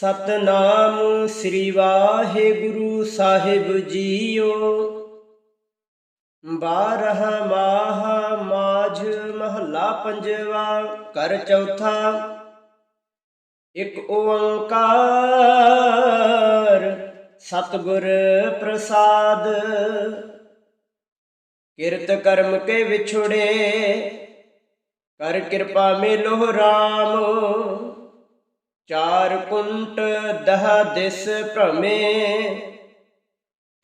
ਸਤਨਾਮ ਸ੍ਰੀ ਵਾਹਿਗੁਰੂ ਸਾਹਿਬ ਜੀਓ। ਬਾਰਹ ਮਾਹ ਮਾਝ ਮਹੱਲਾ ਪੰਜਵਾ ਕਰ ਚੌਥਾ। ਇੱਕ ਓੰਕਾਰ ਸਤਿਗੁਰ ਪ੍ਰਸਾਦ। ਕਿਰਤ ਕਰਮ ਕੇ ਵਿਛੁੜੇ, ਕਰ ਕਿਰਪਾ ਮੇਲੋ RAM ਚਾਰ ਕੁੰਟ ਦਹ ਦਿਸ ਭ੍ਰਮੇ,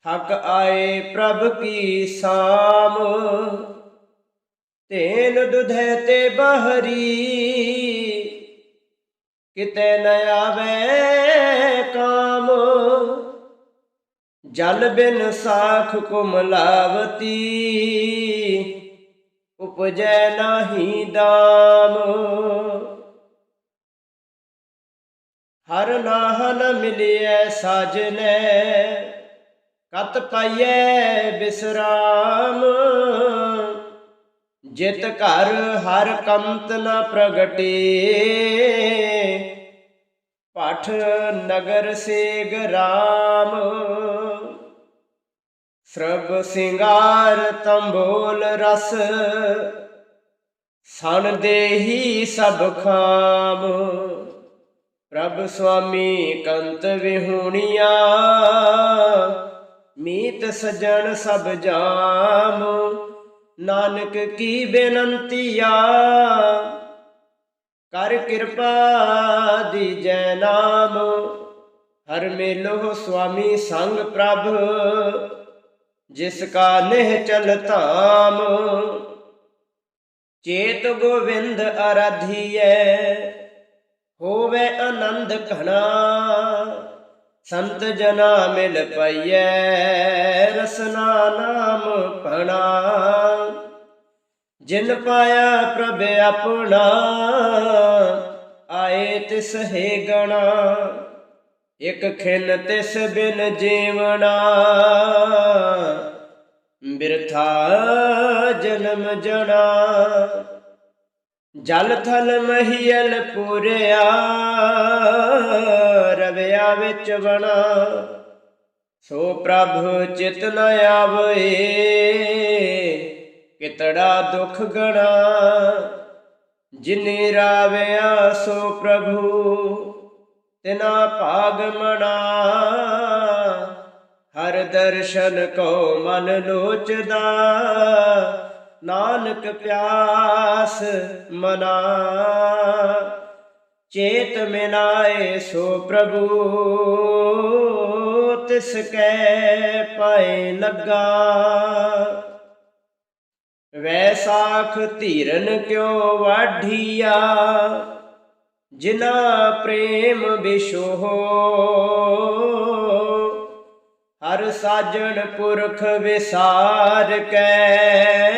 ਥਕ ਆਏ ਪ੍ਰਭ ਕੀ ਸਾਮ। ਤੇਨ ਦੁਧੈ ਤੇ ਬਹਰੀ, ਕਿਤੇ ਨ ਆਵੇ ਕਾਮ। ਜਲ ਬਿਨ ਸਾਖ ਕੁਮਲਾਵਤੀ ਉਪਜੈ ਨਾਹੀ ਦਾਮ। ਹਰ ਨਾਹਨ ਮਿਲਿਐ ਸਾਜਨੈ, ਕਤ ਪਾਈਐ ਬਿਸਰਾਮ। ਜਿਤ ਘਰ ਹਰ ਕੰਤ ਨ ਪ੍ਰਗਟੇ, ਪਠ ਨਗਰ ਸੇਗ ਰਾਮ। ਸਰਬ ਸਿੰਗਾਰ ਤੰਬੋਲ ਰਸ, ਸਣ ਦੇਹੀ ਸਭ ਖਾਮ। ਪ੍ਰਭ ਸੁਆਮੀ ਕੰਤ ਵਿਹੂਣੀਆਂ, ਮੀਤ ਸਜਣ ਸਭ ਜਾਮ। ਨਾਨਕ ਕੀ ਬੇਨੰਤੀਆ ਕਰ ਕਿਰਪਾ ਦੀ ਜੈ ਨਾਮ। ਹਰ ਮੇਲੋ ਸੁਆਮੀ ਸੰਗ ਪ੍ਰਭ, ਜਿਸ ਕਾ ਨਿਹ ਚਲ ਧਾਮ। ਚੇਤ ਗੋਵਿੰਦ ਅਰਾਧੀਐ ਹੋਵੇ ਆਨੰਦ ਘਣਾ, ਸੰਤ ਜਨਾ ਮਿਲ ਪਈਐ, ਰਸਨਾ ਨਾਮ ਪਣਾ ਜਿਨ ਪਾਇਆ ਪ੍ਰਭ ਆਪਣਾ, ਆਏ ਤਿਸ ਹੈ ਗਣਾ। ਇਕ ਖਿਨ ਤਿਸ ਬਿਨ ਜੀਵਣਾ। ਬਿਰਥਾ ਜਨਮ ਜਣਾ। ਜਲ ਥਲ ਮਹੀਲ ਪੂਰਿਆ, ਰਵਿਆ ਵਿੱਚ ਬਣਾ ਸੋ ਪ੍ਰਭ ਚਿਤ ਨ ਆਵੇ, ਕਿਤੜਾ ਦੁਖ ਗਣਾ। ਜਿਨੇ ਰਾਵਿਆ ਸੋ ਪ੍ਰਭੂ, ਤਿਨਾ ਭਾਗ ਮਣਾ। ਹਰ ਦਰਸ਼ਨ ਕੋ ਮਨ ਲੋਚਦਾ ਨਾਨਕ ਪਿਆਸ ਮਨਾ। ਚੇਤ ਮਿਨਾਏ ਸੋ ਪ੍ਰਭੂ, ਤਿਸ ਕੈ ਪਾਏ ਲੱਗਾ। ਵੈਸਾਖ ਧੀਰਨ ਕਿਉ ਵਾਢੀਆ ਜਿਨਾ ਪ੍ਰੇਮ ਵਿਸ਼ੋਹ ਹਰ ਸਾਜਣ ਪੁਰਖ ਵਿਸਾਰ ਕੈ।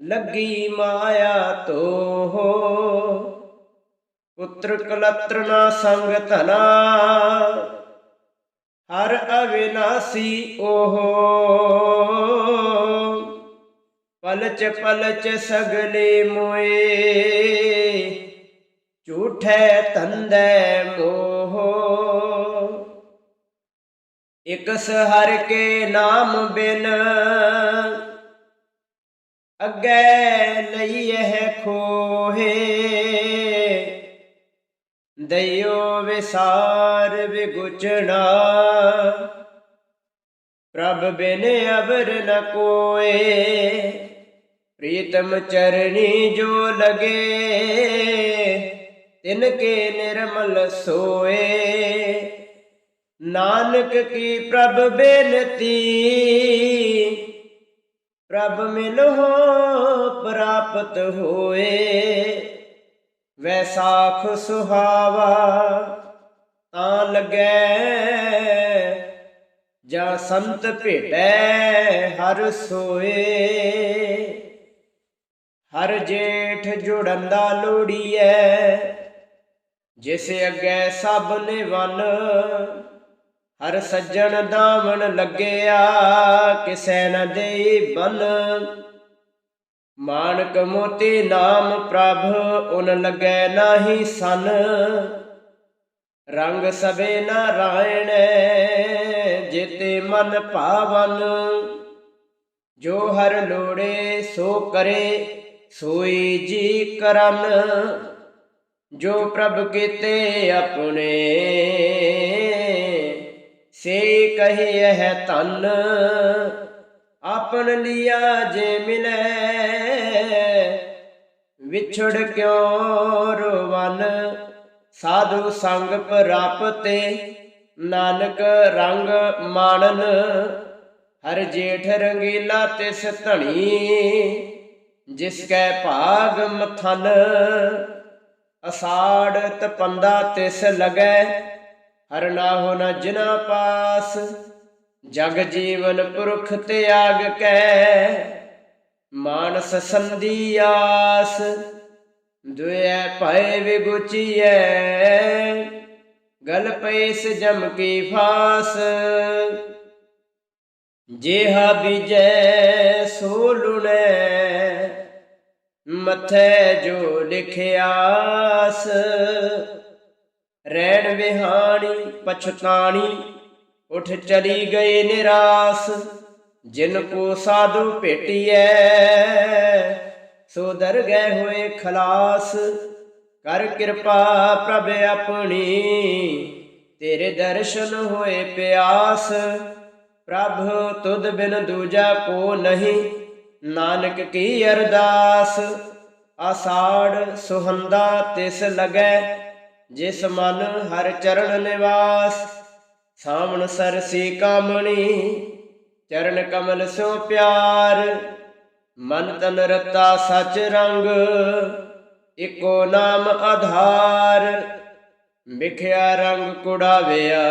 ਲੱਗੀ ਮਾਇਆ ਤੋਹ, ਪੁੱਤਰ ਕਲਤਰ ਨਾ ਸੰਗ ਧਨਾ। ਹਰ ਅਵਿਨਾਸੀ ਓਹ ਪਲਚ ਪਲਚ ਸਗਲੇ ਮੋਏ। ਝੂਠੇ ਤੰਦੈ ਮੋਹ ਇਕਸ ਹਰ ਕੇ ਨਾਮ ਬਿਨ। ਅੱਗੇ ਲਈਏ ਖੋਹੇ, ਦਇਓ ਵਿਸਾਰ ਵਿਗੁਚਣਾ। ਪ੍ਰਭ ਬਿਨ ਅਵਰ ਨ ਕੋਏ, ਪ੍ਰੀਤਮ ਚਰਣੀ ਜੋ ਲਗੇ, ਤਿਨ ਕੇ ਨਿਰਮਲ ਸੋਏ। ਨਾਨਕ ਕੀ ਪ੍ਰਭ ਬੇਨਤੀ? ਪ੍ਰਭ ਮਿਲੋ ਪ੍ਰਾਪਤ ਹੋਏ, ਵੈਸਾਖ ਸੁਹਾਵਾ ਤਾਂ ਲੱਗੈ। ਜਾਂ ਸੰਤ ਭੇਟੈ ਹਰ ਸੋਏ, ਹਰ ਜੇਠ ਜੁੜੰਦਾ ਲੋੜੀਐ। ਜਿਸ ਅੱਗੇ ਸਭ ਨੇ ਵਨ ਹਰ ਸੱਜਣ ਦਾਮਨ ਲੱਗਿਆ, ਕਿਸੈ ਨ ਦੇਈ ਬਨ ਮਾਨਕ ਮੋਤੀ ਨਾਮ ਪ੍ਰਭ, ਉਨ ਲੱਗੈ ਨਾਹੀ ਸਨ। ਰੰਗ ਸਵੇ ਨਾਰਾਇਣ ਜੇਤੇ ਮਨ ਭਾਵਨ। ਜੋ ਹਰ ਲੋੜੇ, ਸੋ ਕਰੇ, ਸੋਈ ਜੀ ਕਰਨ। ਜੋ ਪ੍ਰਭ ਕੀਤੇ, ਆਪਣੇ ਸੇ ਕਹੇ ਹੈ ਧਨ, ਆਪਨ ਲਿਆ ਜੇ ਮਿਲੇ, ਵਿਛੜ ਕਿਉ ਰੋਵਨ? ਸਾਧੂ ਸੰਗ ਪ੍ਰਾਪਤੇ ਨਾਨਕ ਰੰਗ ਮਾਣਨ। ਹਰ ਜੇਠ ਰੰਗੀਲਾ ਤਿਸ ਧਣੀ, ਜਿਸ ਕੈ ਭਾਗ ਮਥਨ। ਅਸਾੜ ਤਪੰਦਾ ਤਿਸ ਲਗੈ ਹਰ ਨਾਹੋ ਨ ਜਿਨਾ ਪਾਸ, ਜਗ ਜੀਵਨ ਪੁਰਖ ਤਿਆਗ ਕੈ। ਮਾਨਸ ਸੰਧੀ ਆਸ ਦੁਇ ਭੈ ਵਿਗੁਚੀਐ ਗਲ ਪੈਸ ਜਮ ਕੀ ਫਾਸ, ਜੇਹਾ ਬੀਜੈ ਸੋ ਲੁਣੈ। ਮਥੈ ਜੋ ਲਿਖਿਆਸ ਰਹਿਣ ਵਿਹਾਣੀ, ਪਛਤਾਣੀ, ਉਠ ਚਲੀ ਗਏ ਨਿਰਾਸ, ਜਿਨ ਕੋ ਸਾਧੂ ਭੇਟੀਐ, ਸੋ ਦਰ ਗਏ ਹੋਏ ਖਲਾਸ। ਕਰ ਕਿਰਪਾ ਪ੍ਰਭ ਆਪਣੀ, ਤੇਰੇ ਦਰਸ਼ਨ ਹੋਏ ਪਿਆਸ। ਪ੍ਰਭ ਤੁਧ ਬਿਨ ਦੂਜਾ ਕੋ ਨਹੀਂ, ਨਾਨਕ ਕੀ ਅਰਦਾਸ? ਆਸਾੜ ਸੁਹੰਦਾ ਤਿਸ ਲਗੈ ਜਿਸ ਮਨ ਹਰ ਚਰਨ ਨਿਵਾਸ, ਸਾਮਣ ਸਰਸੀ ਕਾਮਣੀ, ਚਰਨ ਕਮਲ ਸੋ ਪਿਆਰ। ਮਨ ਤਨ ਰਤਾ ਸਚ ਰੰਗ, ਇਕੋ ਨਾਮ ਆਧਾਰ। ਵਿਖਿਆ ਰੰਗ ਕੁੜਾਵਿਆ,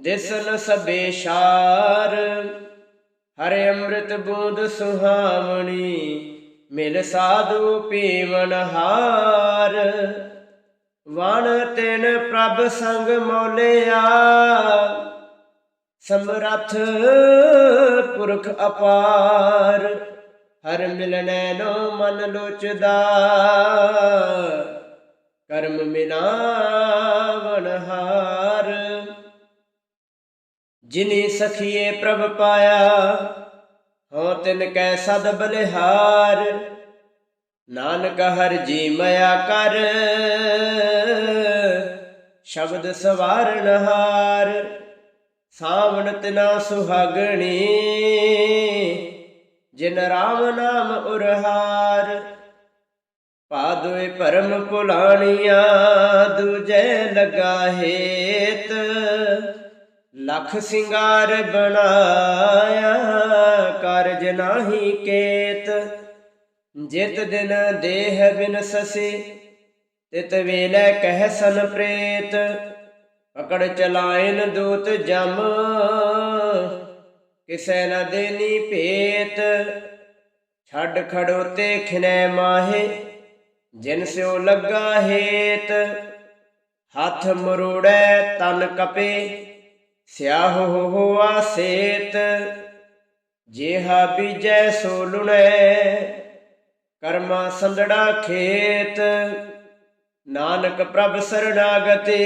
ਦਿਸਨ ਸਬੇ ਸ਼ਾਰ। ਹਰੇ ਅੰਮ੍ਰਿਤ ਬੂੰਦ ਸੁਹਾਵਣੀ, ਮਿਲ ਸਾਧੂ ਪੀਵਨ ਹਾਰ। ਵਣ ਤਿਨ ਪ੍ਰਭ ਸੰਗ ਮੋਲਿਆ, ਸਮਰਥ ਪੁਰਖ ਅਪਾਰ, ਹਰ ਮਿਲਣੈ ਨੋ ਮਨ ਲੋਚਦਾ। ਕਰਮ ਮਿਲਾਵਣ ਹਾਰ, ਜਿਨੀ ਸਖੀਏ ਪ੍ਰਭ ਪਾਇਆ ਹੋ ਤਿਨ ਕੈ ਸਦ ਬਲਿਹਾਰ। ਨਾਨਕ ਹਰ ਜੀ ਮਇਆ ਕਰ, ਸ਼ਬਦ ਸਵਾਰਨ ਹਾਰ ਸਾਵਣ ਤਿਨਾ ਸੁਹਾਗਣੀ, ਜਿਨ ਰਾਮ ਨਾਮ ਉਰਹਾਰ। ਪਾਦੋਏ ਪਰਮ ਪੁਲਾਣੀਆਂ ਦੂਜੇ ਲਗਾ ਹੇਤ, ਲਖ ਸਿੰਗਾਰ ਬਣਾਇਆ, ਕਾਰਜ ਨਾਹੀ ਕੇਤ। ਜਿਤ ਦਿਨ ਦੇਹ ਬਿਨ ਸਸੀ, ਤਿਤ ਵੇਲੇ ਕਹਿ ਸਨ ਪ੍ਰੇਤ ਪਕੜ ਚਲਾਇਨ ਦੂਤ ਜਮ, ਕਿਸੈ ਨ ਦੇਨੀ ਭੇਤ। ਛੱਡ ਖੜੋਤੇ ਖਿਨੈ ਮਾਹੇ, ਜਿਨ ਸਿਓ ਲੱਗਾ ਹੇਤ। ਹੱਥ ਮਰੋੜੈ ਤਨ ਕਪੇ, ਸਿਆਹ ਹੋਆ ਸੇਤ। ਜੇਹਾ ਬੀਜੈ ਸੋ ਲੁਣੈ ਕਰਮਾ ਸੰਦੜਾ ਖੇਤ, ਨਾਨਕ ਪ੍ਰਭ ਸਰਣਾਗਤੇ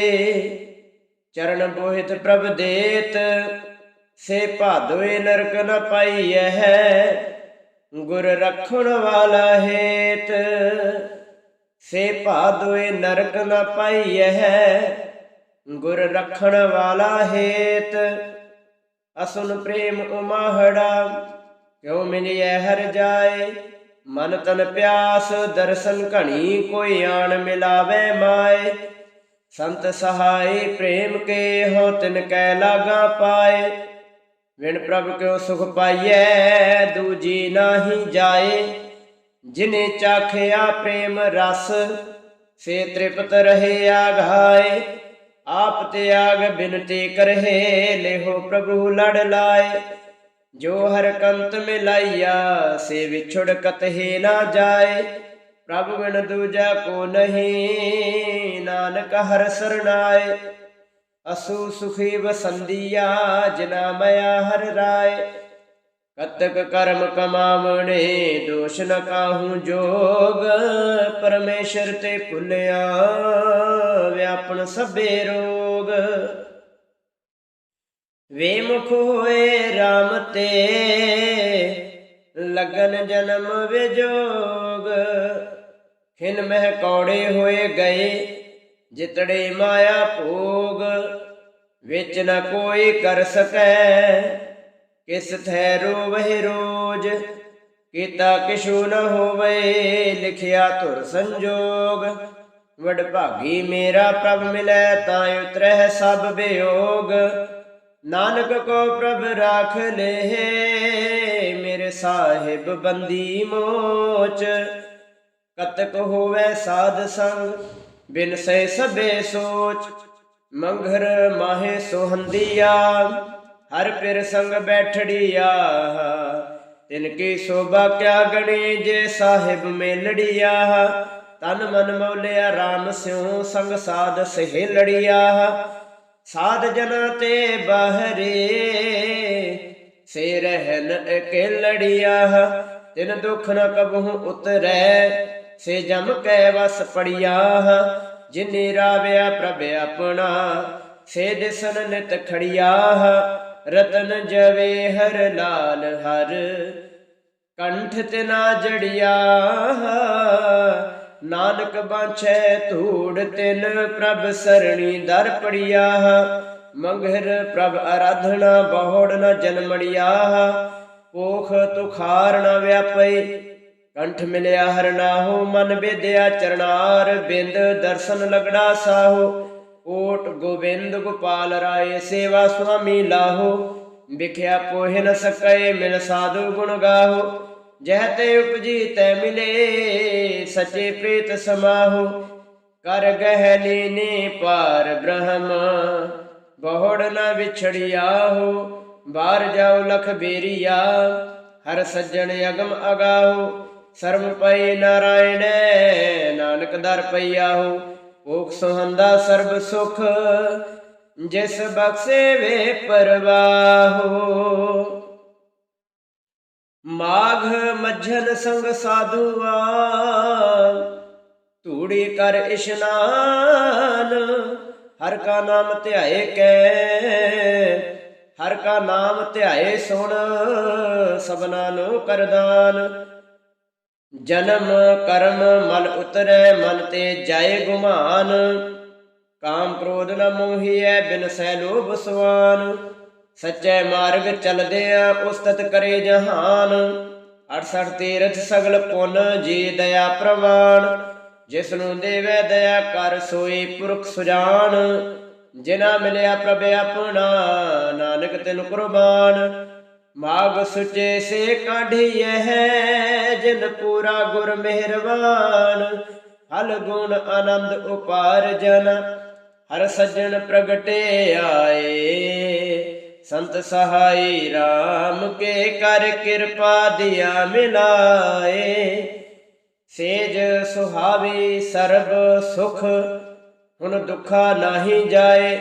ਚਰਨ ਬੋਹਿਤ ਪ੍ਰਭ ਦੇਤ, ਸੇ ਭਾਦੋਏ ਨਰਕ ਨ ਪਾਈਐ ਗੁਰ ਰਖਣ ਵਾਲਾ ਹੇਤ, ਸੇ ਭਾਦੋਏ ਨਰਕ ਨ ਪਾਈਐ ਗੁਰ ਰਖਣ ਵਾਲਾ ਹੇਤ। ਅਸੁਨ ਪ੍ਰੇਮ ਉਮਾਹੜਾ ਕਿਉ ਮਿਲਿਐ ਹਰ ਜਾਏ ਮਨ ਤਨ ਪਿਆਸ, ਦਰਸ਼ਨ ਘਣੀ ਕੋਈ ਆਣ ਮਿਲਾਵੇ ਮਾਏ। ਸੰਤ ਸਹਾਈ ਪ੍ਰੇਮ ਕੇ ਹੋ ਤਿਨ ਕੈ ਲਾਗਾ ਪਾਏ। ਵਿਣ ਪ੍ਰਭ ਕਿਉ ਸੁਖ ਪਾਈਐ, ਦੂਜੀ ਨਾਹੀ ਜਾਏ। ਜਿਨੇ ਚਾਖਿਆ ਪ੍ਰੇਮ ਰਸ, ਸੇ ਤ੍ਰਿਪਤ ਰਹੇ ਆਘਾਏ। ਆਪ ਤਿਆਗ ਬਿਨਤੀ ਕਰਹਿ, ਲੇਹੋ ਪ੍ਰਭੂ ਲੜ ਲਾਏ। ਜੋ ਹਰ ਕੰਤ ਮਿਲਾਈਆ, ਸੇ ਵਿਛੜ ਕਤਹਿ ਨਾ ਜਾਏ। ਪ੍ਰਭ ਬਿਨ ਦੂਜਾ ਕੋ ਨਹੀਂ, ਨਾਨਕ ਹਰ ਸਰਣਾਏ ਅਸੂ ਸੁਖੀ ਵਸੰਦੀਆ, ਜਿਨਾ ਮਇਆ ਹਰ ਰਾਏ। ਕਤਕ ਕਰਮ ਕਮਾਵਣੇ, ਦੋਸ਼ ਨ ਕਾਹੂ ਜੋਗ। ਪਰਮੇਸ਼ਰ ਤੇ ਭੁੱਲਿਆ, ਵਿਆਪਨ ਸਭੇ ਰੋਗ। ਵੇਮੁਖ ਹੋਏ RAM ਤੇ, ਲਗਨ ਜਨਮ ਵਿਜੋਗ। ਖਿਨ ਮਹਿ ਕੌੜੇ ਹੋਏ ਗਏ, ਜਿਤੜੇ ਮਾਇਆ ਭੋਗ। ਵਿੱਚ ਨ ਕੋਈ ਕਰ ਸਕੈ, ਕਿਸ ਥੈ ਰੋਵਹਿ ਰੋਜ। ਕੀਤਾ ਕਿਛੂ ਨ ਹੋਵੇ, ਲਿਖਿਆ ਧੁਰ ਸੰਜੋਗ। ਵਡ ਭਾਗੀ ਮੇਰਾ ਪ੍ਰਭ ਮਿਲੈ, ਤਾਂ ਉਤਰਹਿ ਸਭ ਬਿਯੋਗ ਨਾਨਕ ਕੋ ਪ੍ਰਭ ਰਾਖ ਲੇਹ ਮੇਰੇ ਸਾਹਿਬ ਬੰਦੀ ਮੋਚ। ਕਤਕ ਹੋਵੇ ਸਾਧ ਸੰਗ, ਬਿਨ ਸੇ ਸਭੇ ਸੋਚ। ਮੰਘਰ ਮਾਹੇ ਸੁਹੰਦੀਆ, ਹਰ ਪਿਰ ਸੰਗ ਬੈਠੜੀਆ। ਤਿਨ ਕੀ ਸੋਭਾ ਕਿਆ ਗਣੀ ਜੇ ਸਾਹਿਬ ਮੇਲੜੀਆ। ਤਨ ਮਨ ਮੌਲਿਆ RAM ਸਿਉ ਸੰਗ ਸਾਧ ਸਹੇਲੜੀਆ। ਸਾਧ ਜਨਾ ਤੇ ਬਾਹਰੇ ਸੇ ਰਹਿਨ ਇਕੇਲੜੀਆ ਤਿਨ ਦੁਖ ਨ ਕਬਹੂ ਉਤਰੈ ਸੇ ਜਮ ਕੈ ਵਸ ਪੜੀਆ, ਜਿਨੇ ਰਾਵਿਆ ਪ੍ਰਭ ਆਪਣਾ ਸੇ ਦਿਸਨ ਨਿਤ ਖੜੀਆ, ਰਤਨ ਜਵੇ ਹਰ ਲਾਲ ਹਰ, ਕੰਠ ਤੇ ਨਾ ਜੜਿਆ ਨਾਨਕ ਬਾਛੈ ਧੂੜ ਤਿਨ ਪ੍ਰਭ ਸਰਣੀ ਦਰ ਪੜਿਆ ਮੰਗਰ ਪ੍ਰਭ ਆਰਾਧਨਾ ਬਹੁੜ ਨ ਜਨਮੜਿਆ ਕੋਖ ਤੁਖਾਰ ਨ ਵਿਆਪਈ, ਕੰਠ ਮਿਲਿਆ ਹਰ ਨਾਹੋ, ਮਨ ਬੇਦਿਆ ਚਰਨਾਰ। ਬਿੰਦ ਦਰਸ਼ਨ ਲਗੜਾ ਸਾਹੋ, ਓਟ ਗੋਬਿੰਦ ਗੋਪਾਲ ਰਾਏ, ਸੇਵਾ ਸੁਆਮੀ ਲਾਹੋ। ਵਿਖਿਆ ਪੋਹਿ ਨ ਸਕੈ, ਮਿਲ ਸਾਧੂ ਗੁਣ ਗਾਹੋ। ਜਹ ਤੇ ਉਪਜੀ ਤੈ ਮਿਲੇ, ਸਚੇ ਪ੍ਰੀਤ ਸਮਾਹੋ। ਕਰ ਗਹਿ ਲੀਨੇ ਪਾਰ ਬ੍ਰਹਮ, ਬਹੁੜ ਨ ਵਿਛੜਿਆ ਹੋ ਬਾਹਰ ਜਾਉ ਲਖ ਬੇਰੀਆ, ਹਰ ਸੱਜਣ ਅਗਮ ਅਗਾਹੋ। ਸਰਮ ਪਈ ਨਾਰਾਇਣ, ਨਾਨਕ ਦਰ ਪਈਆ ਹੋ ਭੋਖ ਸੁਹੰਦਾ ਸਰਬ ਸੁਖ, ਜਿਸ ਬਖਸ਼ੇ ਵੇ ਪਰਵਾਹੋ। ਮਾਘ ਮੱਝਨ ਸੰਗ ਸਾਧੂਆ, ਧੂੜੀ ਕਰ ਇਸ਼ਨਾਨ। ਹਰ ਕਾ ਨਾਮ ਧਿਆਏ ਕੈ, ਹਰ ਕਾ ਨਾਮ ਧਿਆਏ ਸੁਣ, ਸਭਨਾ ਨੂੰ ਕਰਦਾਨ ਜਨਮ ਕਰਮ ਮਲ ਉਤਰੈ, ਮਨ ਤੇ ਜਾਏ ਗੁਮਾਨ। ਕਾਮ ਕ੍ਰੋਧ ਨ ਮੋਹੀਐ, ਬਿਨ ਸੈ ਲੋਭ ਸਵਾਨ ਸੱਚੇ ਮਾਰਗ ਚਲਦਿਆਂ ਉਸਤਤ ਕਰੇ ਜਹਾਨ। 68 ਤੀਰਥ ਸਗਲ ਪੁੰਨ ਜੀ ਦਇਆ ਪ੍ਰਵਾਨ। ਜਿਸ ਨੂੰ ਦੇਵੇ ਦਇਆ ਕਰ ਸੋਈ ਪੁਰਖ ਸੁਜਾਨ। ਜਿਨਾ ਮਿਲਿਆ ਪ੍ਰਭ ਆਪਣਾ, ਨਾਨਕ ਤਿਨ ਕੁਰਬਾਨ। ਮਾਗ ਸੁਚੇ ਸੇ ਕਾਢੀਐ ਜਿਨ ਪੂਰਾ ਗੁਰ ਮਿਹਰਬਾਨ। ਹਲ ਗੁਣ ਆਨੰਦ ਉਪਾਰਜਨ, ਹਰ ਸੱਜਣ ਪ੍ਰਗਟੇ ਆਏ। ਸੰਤ ਸਹਾਈ RAM ਕੇ ਕਰ ਕਿਰਪਾ ਦਿਆ ਮਿਲਾਏ। ਸੇਜ ਸੁਹਾਵੀ ਸਰਬ ਸੁਖ, ਹੁਣ ਦੁਖਾ ਨਾਹੀ ਜਾਏ,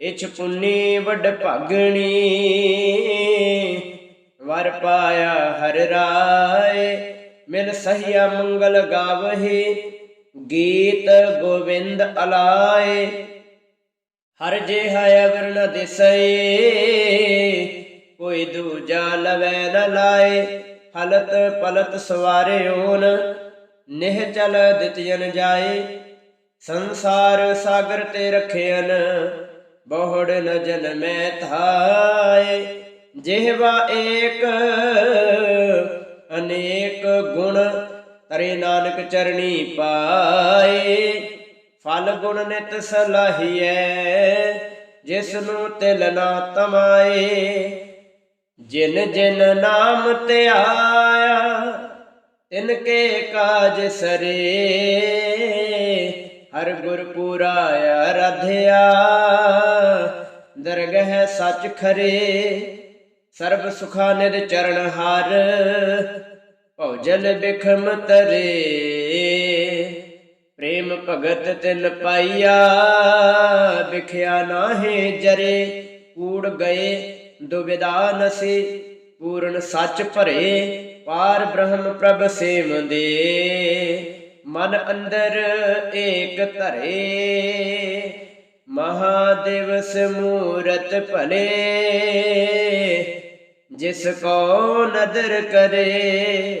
ਇਛ ਪੁੰਨੀ ਵੱਡ ਭਾਗਣੀ। ਵਰ ਪਾਇਆ ਹਰ ਰਾਏ, ਮਿਲ ਸਹੀਆ ਮੰਗਲ ਗਾਵਹੀ, ਗੀਤ ਗੋਵਿੰਦ ਅਲਾਏ। ਹਰ ਜਿਹਾ ਅਵਰ ਨ ਦਿਸਏ ਕੋਈ ਦੂਜਾ ਲਵੈ ਨ ਲਾਏ। ਹਲਤ ਪਲਤ ਸਵਾਰੇ ਓਨ ਨਿਹ ਚਲ ਦਿਤਯਨ ਜਾਏ। ਸੰਸਾਰ ਸਾਗਰ ਤੇ ਰਖਿਆਨ ਬਹੁੜ ਨ ਜਨਮੈ ਥਾਏ ਜਿਹਵਾ ਏਕ, ਅਨੇਕ ਗੁਣ, ਤਰੇ ਨਾਨਕ ਚਰਣੀ ਪਾਏ। ਫਲ ਗੁਣ ਨਿਤ ਸਲਾਹੀਐ, ਜਿਸ ਨੂੰ ਤਿਲ ਨਾ ਤਮਾਏ। ਜਿਨ ਜਿਨ ਨਾਮ ਧਿਆਇਆ ਤਿਨ ਕੇ ਕਾਜ ਸਰੇ। ਹਰ ਗੁਰ ਪੁਰਾਇਆ ਰਧਿਆ ਦਰਗਹਿ ਸੱਚ ਖਰੇ। ਸਰਬ ਸੁਖਾ ਨਿਦ ਚਰਨ ਹਰ ਭਉਜਲ ਬਿਖਮ ਤਰੇ। ਪ੍ਰੇਮ ਭਗਤ ਤਿਲ ਪਾਈਆ, ਵਿਖਿਆ ਨਾਹੇ ਜਰੇ। ਕੂੜ ਗਏ ਦੁਬਿਦਾ ਨਸੇ, ਪੂਰਨ ਸੱਚ ਭਰੇ, ਪਾਰ ਬ੍ਰਹਮ ਪ੍ਰਭ ਸੇਵ ਦੇ। ਮਨ ਅੰਦਰ ਏਕ ਧਰੇ ਮਹਾਦੇਵਸ ਮੂਰਤ ਭਲੇ। ਜਿਸ ਕੋ ਨਦਰ ਕਰੇ